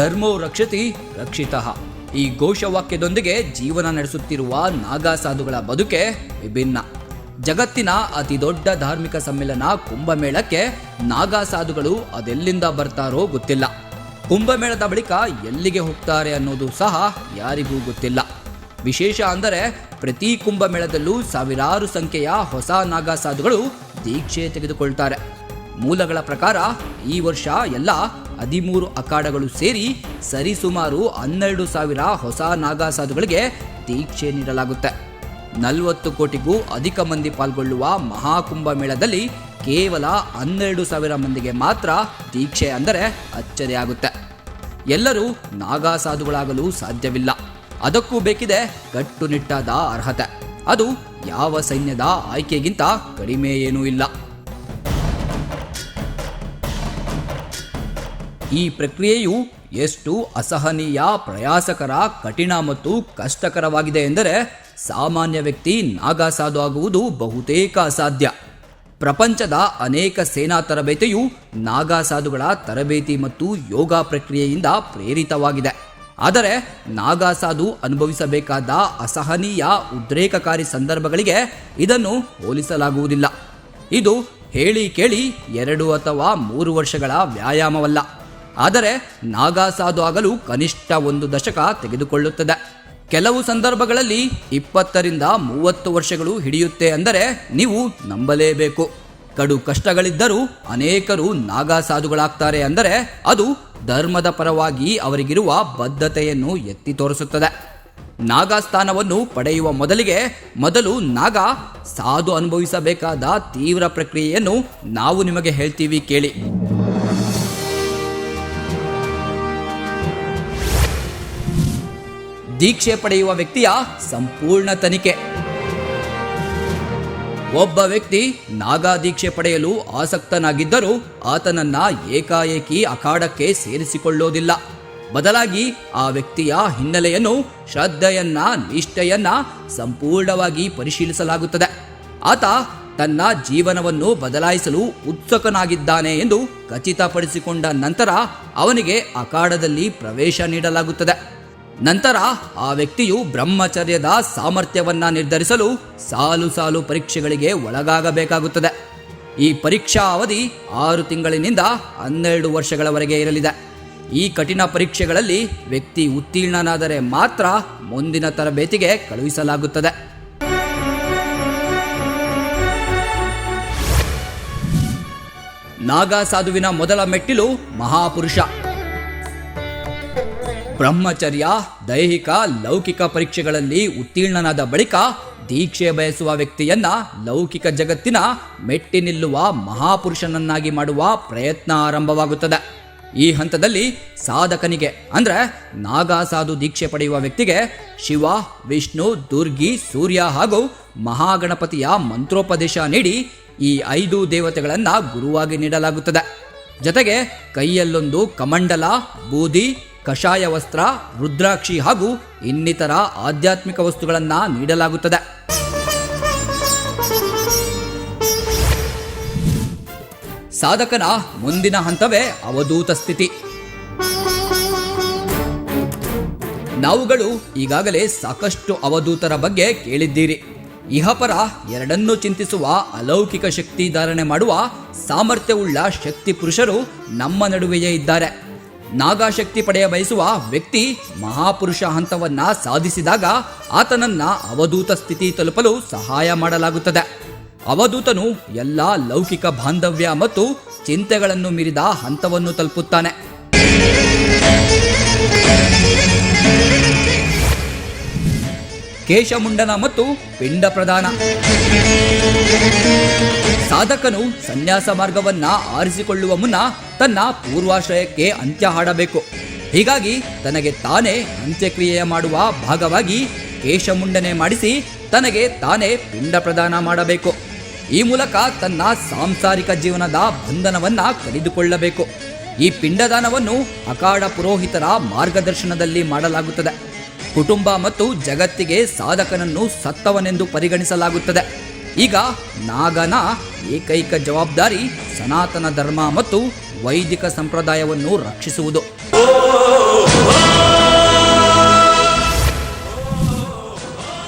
ಧರ್ಮೋ ರಕ್ಷತಿ ರಕ್ಷಿತಃ. ಈ ಘೋಷವಾಕ್ಯದೊಂದಿಗೆ ಜೀವನ ನಡೆಸುತ್ತಿರುವ ನಾಗಾ ಸಾಧುಗಳ ಬದುಕೆ ವಿಭಿನ್ನ. ಜಗತ್ತಿನ ಅತಿ ದೊಡ್ಡ ಧಾರ್ಮಿಕ ಸಮ್ಮೇಳನ ಕುಂಭಮೇಳಕ್ಕೆ ನಾಗಾ ಸಾಧುಗಳು ಅದೆಲ್ಲಿಂದ ಬರ್ತಾರೋ ಗೊತ್ತಿಲ್ಲ. ಕುಂಭಮೇಳದ ಬಳಿಕ ಎಲ್ಲಿಗೆ ಹೋಗ್ತಾರೆ ಅನ್ನೋದು ಸಹ ಯಾರಿಗೂ ಗೊತ್ತಿಲ್ಲ. ವಿಶೇಷ ಅಂದರೆ ಪ್ರತಿ ಕುಂಭಮೇಳದಲ್ಲೂ ಸಾವಿರಾರು ಸಂಖ್ಯೆಯ ಹೊಸ ನಾಗಾ ಸಾಧುಗಳು ದೀಕ್ಷೆ ತೆಗೆದುಕೊಳ್ತಾರೆ. ಮೂಲಗಳ ಪ್ರಕಾರ ಈ ವರ್ಷ ಎಲ್ಲ ಹದಿಮೂರು ಅಖಾಡಗಳು ಸೇರಿ ಸರಿಸುಮಾರು ಹನ್ನೆರಡು ಸಾವಿರ ಹೊಸ ನಾಗಾ ಸಾಧುಗಳಿಗೆ ದೀಕ್ಷೆ ನೀಡಲಾಗುತ್ತೆ. ನಲವತ್ತು ಕೋಟಿಗೂ ಅಧಿಕ ಮಂದಿ ಪಾಲ್ಗೊಳ್ಳುವ ಮಹಾಕುಂಭ ಮೇಳದಲ್ಲಿ ಕೇವಲ ಹನ್ನೆರಡು ಸಾವಿರ ಮಂದಿಗೆ ಮಾತ್ರ ದೀಕ್ಷೆ ಅಂದರೆ ಅಚ್ಚರಿಯಾಗುತ್ತೆ ಎಲ್ಲರೂ ನಾಗಾಸಾಧುಗಳಾಗಲು ಸಾಧ್ಯವಿಲ್ಲ. ಅದಕ್ಕೂ ಬೇಕಿದೆ ಕಟ್ಟುನಿಟ್ಟಾದ ಅರ್ಹತೆ. ಅದು ಯಾವ ಸೈನ್ಯದ ಆಯ್ಕೆಗಿಂತ ಕಡಿಮೆ ಏನೂ ಇಲ್ಲ. ಈ ಪ್ರಕ್ರಿಯೆಯು ಎಷ್ಟು ಅಸಹನೀಯ, ಪ್ರಯಾಸಕರ, ಕಠಿಣ ಮತ್ತು ಕಷ್ಟಕರವಾಗಿದೆ ಎಂದರೆ ಸಾಮಾನ್ಯ ವ್ಯಕ್ತಿ ನಾಗಾಸಾದು ಆಗುವುದು ಬಹುತೇಕ ಅಸಾಧ್ಯ. ಪ್ರಪಂಚದ ಅನೇಕ ಸೇನಾ ತರಬೇತಿಯು ನಾಗಾ ಸಾಧುಗಳ ತರಬೇತಿ ಮತ್ತು ಯೋಗ ಪ್ರಕ್ರಿಯೆಯಿಂದ ಪ್ರೇರಿತವಾಗಿದೆ. ಆದರೆ ನಾಗಾಸಾಧು ಅನುಭವಿಸಬೇಕಾದ ಅಸಹನೀಯ, ಉದ್ರೇಕಕಾರಿ ಸಂದರ್ಭಗಳಿಗೆ ಇದನ್ನು ಹೋಲಿಸಲಾಗುವುದಿಲ್ಲ. ಇದು ಹೇಳಿ ಕೇಳಿ ಎರಡು ಅಥವಾ ಮೂರು ವರ್ಷಗಳ ವ್ಯಾಯಾಮವಲ್ಲ. ಆದರೆ ನಾಗಾ ಸಾಧು ಆಗಲು ಕನಿಷ್ಠ ಒಂದು ದಶಕ ತೆಗೆದುಕೊಳ್ಳುತ್ತದೆ. ಕೆಲವು ಸಂದರ್ಭಗಳಲ್ಲಿ ಇಪ್ಪತ್ತರಿಂದ ಮೂವತ್ತು ವರ್ಷಗಳು ಹಿಡಿಯುತ್ತೆ ಅಂದರೆ ನೀವು ನಂಬಲೇಬೇಕು. ಕಡು ಕಷ್ಟಗಳಿದ್ದರೂ ಅನೇಕರು ನಾಗಾ ಸಾಧುಗಳಾಗ್ತಾರೆ ಅಂದರೆ ಅದು ಧರ್ಮದ ಪರವಾಗಿ ಅವರಿಗಿರುವ ಬದ್ಧತೆಯನ್ನು ಎತ್ತಿ ತೋರಿಸುತ್ತದೆ. ನಾಗಾ ಸ್ಥಾನವನ್ನು ಪಡೆಯುವ ಮೊದಲಿಗೆ ಮೊದಲು ನಾಗ ಸಾಧು ಅನುಭವಿಸಬೇಕಾದ ತೀವ್ರ ಪ್ರಕ್ರಿಯೆಯನ್ನು ನಾವು ನಿಮಗೆ ಹೇಳ್ತೀವಿ ಕೇಳಿ. ದೀಕ್ಷೆ ಪಡೆಯುವ ವ್ಯಕ್ತಿಯ ಸಂಪೂರ್ಣ ತನಿಖೆ. ಒಬ್ಬ ವ್ಯಕ್ತಿ ನಾಗಾ ದೀಕ್ಷೆ ಪಡೆಯಲು ಆಸಕ್ತನಾಗಿದ್ದರೂ ಆತನನ್ನ ಏಕಾಏಕಿ ಅಖಾಡಕ್ಕೆ ಸೇರಿಸಿಕೊಳ್ಳೋದಿಲ್ಲ. ಬದಲಾಗಿ ಆ ವ್ಯಕ್ತಿಯ ಹಿನ್ನೆಲೆಯನ್ನು, ಶ್ರದ್ಧೆಯನ್ನ, ನಿಷ್ಠೆಯನ್ನ ಸಂಪೂರ್ಣವಾಗಿ ಪರಿಶೀಲಿಸಲಾಗುತ್ತದೆ. ಆತ ತನ್ನ ಜೀವನವನ್ನು ಬದಲಾಯಿಸಲು ಉತ್ಸುಕನಾಗಿದ್ದಾನೆ ಎಂದು ಖಚಿತಪಡಿಸಿಕೊಂಡ ನಂತರ ಅವನಿಗೆ ಅಖಾಡದಲ್ಲಿ ಪ್ರವೇಶ ನೀಡಲಾಗುತ್ತದೆ. ನಂತರ ಆ ವ್ಯಕ್ತಿಯು ಬ್ರಹ್ಮಚರ್ಯದ ಸಾಮರ್ಥ್ಯವನ್ನ ನಿರ್ಧರಿಸಲು ಸಾಲು ಸಾಲು ಪರೀಕ್ಷೆಗಳಿಗೆ ಒಳಗಾಗಬೇಕಾಗುತ್ತದೆ. ಈ ಪರೀಕ್ಷಾ ಅವಧಿ ಆರು ತಿಂಗಳಿನಿಂದ ಹನ್ನೆರಡು ವರ್ಷಗಳವರೆಗೆ ಇರಲಿದೆ. ಈ ಕಠಿಣ ಪರೀಕ್ಷೆಗಳಲ್ಲಿ ವ್ಯಕ್ತಿ ಉತ್ತೀರ್ಣನಾದರೆ ಮಾತ್ರ ಮುಂದಿನ ತರಬೇತಿಗೆ ಕಳುಹಿಸಲಾಗುತ್ತದೆ. ನಾಗಾ ಸಾಧುವಿನ ಮೊದಲ ಮೆಟ್ಟಿಲು ಮಹಾಪುರುಷ. ಬ್ರಹ್ಮಚರ್ಯ ದೈಹಿಕ ಲೌಕಿಕ ಪರೀಕ್ಷೆಗಳಲ್ಲಿ ಉತ್ತೀರ್ಣನಾದ ಬಳಿಕ ದೀಕ್ಷೆ ಬಯಸುವ ವ್ಯಕ್ತಿಯನ್ನ ಲೌಕಿಕ ಜಗತ್ತಿನ ಮೆಟ್ಟಿ ನಿಲ್ಲುವ ಮಹಾಪುರುಷನನ್ನಾಗಿ ಮಾಡುವ ಪ್ರಯತ್ನ ಆರಂಭವಾಗುತ್ತದೆ. ಈ ಹಂತದಲ್ಲಿ ಸಾಧಕನಿಗೆ, ಅಂದ್ರೆ ನಾಗಾ ಸಾಧು ದೀಕ್ಷೆ ಪಡೆಯುವ ವ್ಯಕ್ತಿಗೆ ಶಿವ, ವಿಷ್ಣು, ದುರ್ಗಿ, ಸೂರ್ಯ ಹಾಗೂ ಮಹಾಗಣಪತಿಯ ಮಂತ್ರೋಪದೇಶ ನೀಡಿ ಈ ಐದು ದೇವತೆಗಳನ್ನು ಗುರುವಾಗಿ ನೀಡಲಾಗುತ್ತದೆ. ಜೊತೆಗೆ ಕೈಯಲ್ಲೊಂದು ಕಮಂಡಲ, ಬೂದಿ ಕಷಾಯ ವಸ್ತ್ರ, ರುದ್ರಾಕ್ಷಿ ಹಾಗೂ ಇನ್ನಿತರ ಆಧ್ಯಾತ್ಮಿಕ ವಸ್ತುಗಳನ್ನು ನೀಡಲಾಗುತ್ತದೆ. ಸಾಧಕನ ಮುಂದಿನ ಹಂತವೇ ಅವಧೂತ ಸ್ಥಿತಿ. ನಾವುಗಳು ಈಗಾಗಲೇ ಸಾಕಷ್ಟು ಅವಧೂತರ ಬಗ್ಗೆ ಕೇಳಿದ್ದೀರಿ. ಇಹಪರ ಎರಡನ್ನೂ ಚಿಂತಿಸುವ ಅಲೌಕಿಕ ಶಕ್ತಿ ಧಾರಣೆ ಮಾಡುವ ಸಾಮರ್ಥ್ಯವುಳ್ಳ ಶಕ್ತಿ ಪುರುಷರು ನಮ್ಮ ನಡುವೆಯೇ ಇದ್ದಾರೆ. ನಾಗಾಶಕ್ತಿ ಪಡೆಯ ಬಯಸುವ ವ್ಯಕ್ತಿ ಮಹಾಪುರುಷ ಹಂತವನ್ನ ಸಾಧಿಸಿದಾಗ ಆತನನ್ನ ಅವಧೂತ ಸ್ಥಿತಿ ತಲುಪಲು ಸಹಾಯ ಮಾಡಲಾಗುತ್ತದೆ. ಅವಧೂತನು ಎಲ್ಲ ಲೌಕಿಕ ಬಾಂಧವ್ಯ ಮತ್ತು ಚಿಂತೆಗಳನ್ನು ಮೀರಿದ ಹಂತವನ್ನು ತಲುಪುತ್ತಾನೆ. ಕೇಶಮುಂಡನ ಮತ್ತು ಪಿಂಡ ಪ್ರದಾನ ಸಾಧಕನು ಸನ್ಯಾಸ ಮಾರ್ಗವನ್ನ ಆರಿಸಿಕೊಳ್ಳುವ ಮುನ್ನ ತನ್ನ ಪೂರ್ವಾಶ್ರಯಕ್ಕೆ ಅಂತ್ಯ ಹಾಡಬೇಕು. ಹೀಗಾಗಿ ತನಗೆ ತಾನೇ ಅಂತ್ಯಕ್ರಿಯೆ ಮಾಡುವ ಭಾಗವಾಗಿ ಕೇಶಮುಂಡನೆ ಮಾಡಿಸಿ ತನಗೆ ತಾನೇ ಪಿಂಡ ಪ್ರದಾನ ಮಾಡಬೇಕು. ಈ ಮೂಲಕ ತನ್ನ ಸಾಂಸಾರಿಕ ಜೀವನದ ಬಂಧನವನ್ನ ಕಡಿದುಕೊಳ್ಳಬೇಕು. ಈ ಪಿಂಡದಾನವನ್ನು ಅಖಾಡ ಪುರೋಹಿತರ ಮಾರ್ಗದರ್ಶನದಲ್ಲಿ ಮಾಡಲಾಗುತ್ತದೆ. ಕುಟುಂಬ ಮತ್ತು ಜಗತ್ತಿಗೆ ಸಾಧಕನನ್ನು ಸತ್ತವನೆಂದು ಪರಿಗಣಿಸಲಾಗುತ್ತದೆ. ಈಗ ನಾಗನ ಏಕೈಕ ಜವಾಬ್ದಾರಿ ಸನಾತನ ಧರ್ಮ ಮತ್ತು ವೈದಿಕ ಸಂಪ್ರದಾಯವನ್ನು ರಕ್ಷಿಸುವುದು.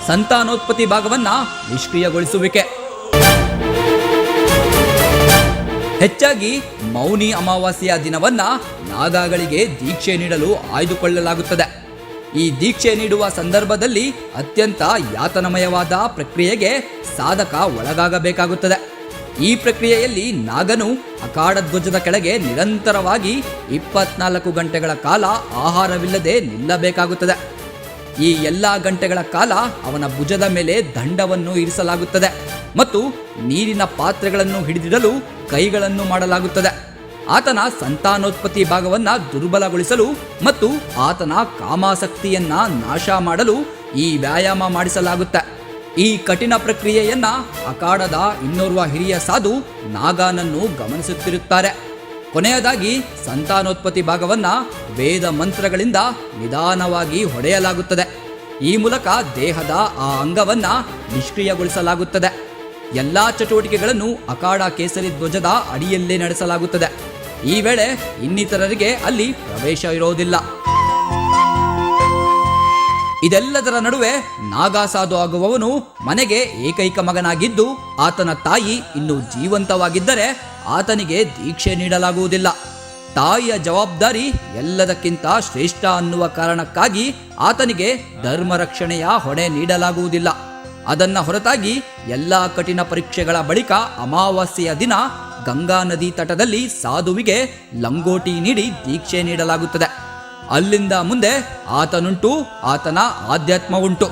ಸಂತಾನೋತ್ಪತ್ತಿ ಭಾಗವನ್ನ ನಿಷ್ಕ್ರಿಯಗೊಳಿಸುವಿಕೆ. ಹೆಚ್ಚಾಗಿ ಮೌನಿ ಅಮಾವಾಸ್ಯೆಯ ದಿನವನ್ನ ನಾಗಗಳಿಗೆ ದೀಕ್ಷೆ ನೀಡಲು ಆಯ್ದುಕೊಳ್ಳಲಾಗುತ್ತದೆ. ಈ ದೀಕ್ಷೆ ನೀಡುವ ಸಂದರ್ಭದಲ್ಲಿ ಅತ್ಯಂತ ಯಾತನಮಯವಾದ ಪ್ರಕ್ರಿಯೆಗೆ ಸಾಧಕ ಒಳಗಾಗಬೇಕಾಗುತ್ತದೆ. ಈ ಪ್ರಕ್ರಿಯೆಯಲ್ಲಿ ನಾಗನು ಅಖಾಡ ಧ್ವಜದ ಕೆಳಗೆ ನಿರಂತರವಾಗಿ ಇಪ್ಪತ್ನಾಲ್ಕು ಗಂಟೆಗಳ ಕಾಲ ಆಹಾರವಿಲ್ಲದೆ ನಿಲ್ಲಬೇಕಾಗುತ್ತದೆ. ಈ ಎಲ್ಲ ಗಂಟೆಗಳ ಕಾಲ ಅವನ ಭುಜದ ಮೇಲೆ ದಂಡವನ್ನು ಇರಿಸಲಾಗುತ್ತದೆ ಮತ್ತು ನೀರಿನ ಪಾತ್ರೆಗಳನ್ನು ಹಿಡಿದಿಡಲು ಕೈಗಳನ್ನು ಮಾಡಲಾಗುತ್ತದೆ. ಆತನ ಸಂತಾನೋತ್ಪತ್ತಿ ಭಾಗವನ್ನ ದುರ್ಬಲಗೊಳಿಸಲು ಮತ್ತು ಆತನ ಕಾಮಾಸಕ್ತಿಯನ್ನ ನಾಶ ಮಾಡಲು ಈ ವ್ಯಾಯಾಮ ಮಾಡಿಸಲಾಗುತ್ತೆ. ಈ ಕಠಿಣ ಪ್ರಕ್ರಿಯೆಯನ್ನ ಅಖಾಡದ ಇನ್ನೋರ್ವ ಹಿರಿಯ ಸಾಧು ನಾಗಾನನ್ನು ಗಮನಿಸುತ್ತಿರುತ್ತಾರೆ. ಕೊನೆಯದಾಗಿ ಸಂತಾನೋತ್ಪತ್ತಿ ಭಾಗವನ್ನ ವೇದ ಮಂತ್ರಗಳಿಂದ ನಿಧಾನವಾಗಿ ಹೊಡೆಯಲಾಗುತ್ತದೆ. ಈ ಮೂಲಕ ದೇಹದ ಆ ಅಂಗವನ್ನ ನಿಷ್ಕ್ರಿಯಗೊಳಿಸಲಾಗುತ್ತದೆ. ಎಲ್ಲಾ ಚಟುವಟಿಕೆಗಳನ್ನು ಅಖಾಡ ಕೇಸರಿ ಧ್ವಜದ ಅಡಿಯಲ್ಲೇ ನಡೆಸಲಾಗುತ್ತದೆ. ಈ ವೇಳೆ ಇನ್ನಿತರರಿಗೆ ಅಲ್ಲಿ ಪ್ರವೇಶ ಇರೋದಿಲ್ಲ. ಇದೆಲ್ಲದರ ನಡುವೆ ನಾಗಾಸಾಧು ಆಗುವವನು ಮನೆಗೆ ಏಕೈಕ ಮಗನಾಗಿದ್ದು ಆತನ ತಾಯಿ ಇನ್ನು ಜೀವಂತವಾಗಿದ್ದರೆ ಆತನಿಗೆ ದೀಕ್ಷೆ ನೀಡಲಾಗುವುದಿಲ್ಲ. ತಾಯಿಯ ಜವಾಬ್ದಾರಿ ಎಲ್ಲದಕ್ಕಿಂತ ಶ್ರೇಷ್ಠ ಅನ್ನುವ ಕಾರಣಕ್ಕಾಗಿ ಆತನಿಗೆ ಧರ್ಮ ರಕ್ಷಣೆಯ ಹೊಣೆ ನೀಡಲಾಗುವುದಿಲ್ಲ. ಅದನ್ನ ಹೊರತಾಗಿ ಎಲ್ಲಾ ಕಠಿಣ ಪರೀಕ್ಷೆಗಳ ಬಳಿಕ ಅಮಾವಾಸ್ಯೆಯ ದಿನ ಗಂಗಾ ನದಿ ತಟದಲ್ಲಿ ಸಾಧುವಿಗೆ ಲಂಗೋಟಿ ನೀಡಿ ದೀಕ್ಷೆ ನೀಡಲಾಗುತ್ತದೆ. ಅಲ್ಲಿಂದ ಮುಂದೆ ಆತನುಂಟು ಆತನ ಆಧ್ಯಾತ್ಮ ಉಂಟು